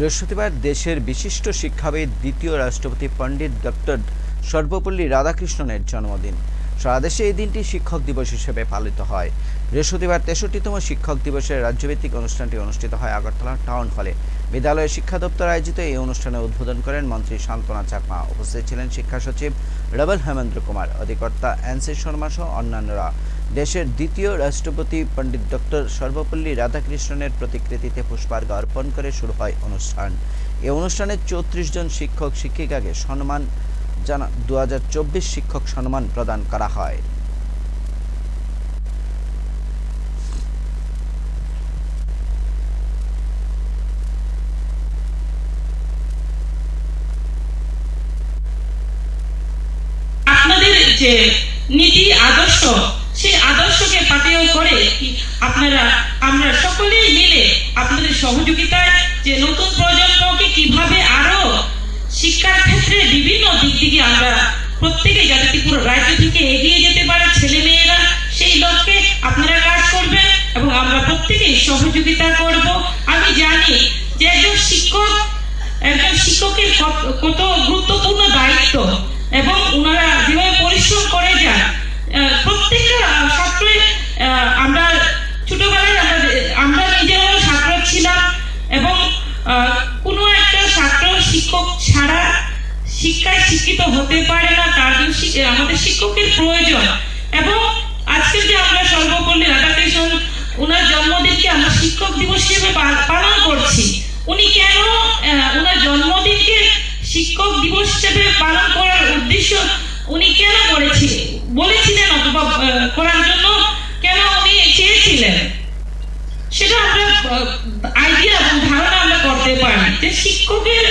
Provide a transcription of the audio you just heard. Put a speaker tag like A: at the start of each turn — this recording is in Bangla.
A: বৃহস্পতিবার দেশের বিশিষ্ট শিক্ষাবিদ দ্বিতীয় রাষ্ট্রপতি পণ্ডিত ডক্টর সর্বপল্লী রাধাকৃষ্ণনের জন্মদিন। সারা দেশে এই দিনটি শিক্ষক দিবস হিসেবে পালিত হয়। বৃহস্পতিবার তেষট্টিতম শিক্ষক দিবসের রাজ্যভিত্তিক অনুষ্ঠানটি অনুষ্ঠিত হয় আগরতলা টাউন হলে। বিদ্যালয়ের শিক্ষা দপ্তর আয়োজিত এই অনুষ্ঠানে উদ্বোধন করেন মন্ত্রী শান্তনা চাকমা। উপস্থিত ছিলেন শিক্ষা সচিব রবল হেমেন্দ্র কুমার, অধিকর্তা এনসি শর্মা সহ অন্যান্যরা। দেশের দ্বিতীয় রাষ্ট্রপতি পণ্ডিত ডক্টর সর্বপল্লী রাধাকৃষ্ণনের প্রতিকৃতিতে পুষ্পার্ঘ অর্পণ করে শুরু হয় অনুষ্ঠান। এই অনুষ্ঠানে চৌত্রিশ জন শিক্ষক, শিক্ষিকাকে সম্মান জানা দু হাজার চব্বিশ শিক্ষক সম্মান প্রদান করা হয়।
B: আপনাদের যে নীতি আদর্শ, সেই আদর্শকে পাথেয় করে আপনারা, আমরা সকলেই মিলে আপনাদের সহযোগিতায় যে নতুন প্রজন্মকে কীভাবে আরও শিক্ষার ক্ষেত্রে বিভিন্ন দিক থেকে আমরা প্রত্যেকে যাতে ত্রিপুরা রাজ্য থেকে এগিয়ে যেতে পারে ছেলে মেয়েরা সেই লক্ষ্যে আপনারা কাজ করবেন এবং আমরা প্রত্যেকেই সহযোগিতা করব। আমি জানি যে একজন শিক্ষক একজন শিক্ষকের কত- গুরুত্বপূর্ণ দায়িত্ব এবং ওনারা যেভাবে পরিশ্রম করে যান আহ, প্রত্যেকটা আহ, আহ, আমরা ছোটবেলায় আমরা আমরা নিজেরাও ছাত্র ছিলাম এবং শিক্ষায় শিক্ষিত হতে পারে না, তার জন্য আমাদের শিক্ষকের প্রয়োজন। এবং আজকে যে আমরা সর্বপল্লী রাধাকৃষ্ণ ওনার জন্মদিনকে আমরা শিক্ষক দিবস হিসেবে পালন করছি। উনি কেন ওনার জন্মদিনকে শিক্ষক দিবস হিসেবে পালন করার উদ্দেশ্য উনি কেন করেছিলেন বলেছিলেন অথবা করার জন্য কেন উনি চেয়েছিলেন? সেটা আমরা আইডিয়া এবং ধারণা আমরা করতে পারি যে শিক্ষকের